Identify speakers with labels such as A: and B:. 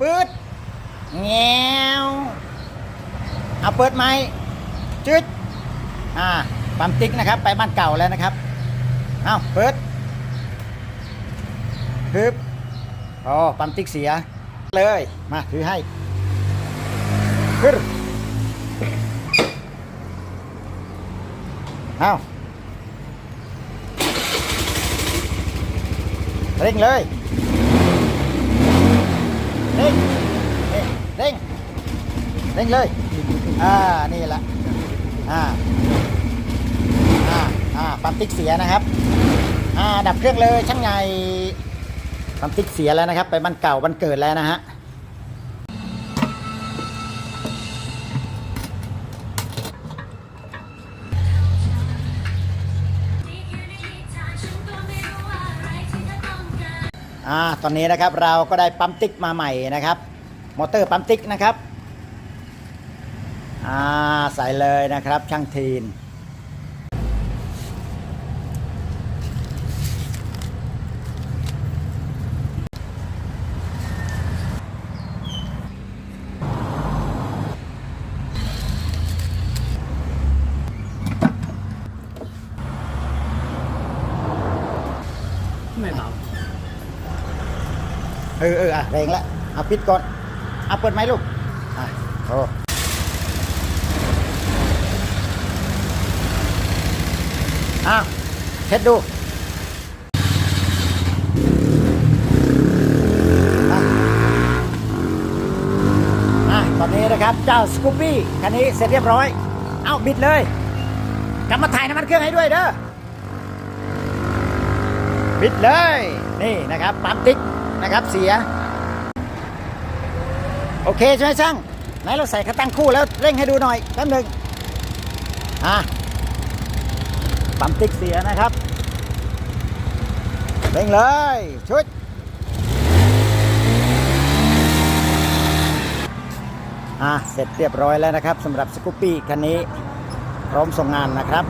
A: ปืดแงวเอาเปิดไหมจึ๊ดอ่าปั๊มติ๊กนะครับ ไปบ้านเก่าแล้วนะครับเอาเปิดฮึบอ๋อปั๊มติ๊กเสีย เลยมาถือให้ฮึบเอาเร่งเลย เร่งเร่งเร่งเลย อ่า นี่แหละ อ่า อ่า อ่า ปั๊มติ๊กเสียนะครับ อ่า ดับเครื่องเลยช่างใหญ่ปั๊มติ๊กเสียแล้วนะครับ ไปบ้านเก่าบ้านเกิดแล้วนะฮะ อ่าตอนนี้นะครับเราก็ได้ปั๊มติ๊กมาใหม่นะครับมอเตอร์ปั๊มติ๊กนะครับอ่าใส่เลยนะครับช่างทีน
B: ไม่เบา
A: เออเอออะแรงแล้วเอาปิดก่อนเอาเปิดไหมลูกอะโอ้อ้าวเช็ดดูอะอะตอนนี้นะครับ เจ้าสกูปปี้คันนี้เสร็จเรียบร้อย เอ้าบิดเลยกลับมาถ่ายน้ำมันเครื่องให้ด้วยเด้อบิดเลย นี่นะครับปั๊มติ๊ก นะครับเสีย โอเคใช่ไหมช่างไหนเราใส่ขาตั้งคู่แล้วเร่งให้ดูหน่อยแป๊บหนึ่งอะปั๊มติ๊กเสียนะครับ เร่งเลยชุดอะเสร็จเรียบร้อยแล้วนะครับสำหรับสกูปปี้คันนี้พร้อมส่งงานนะครับ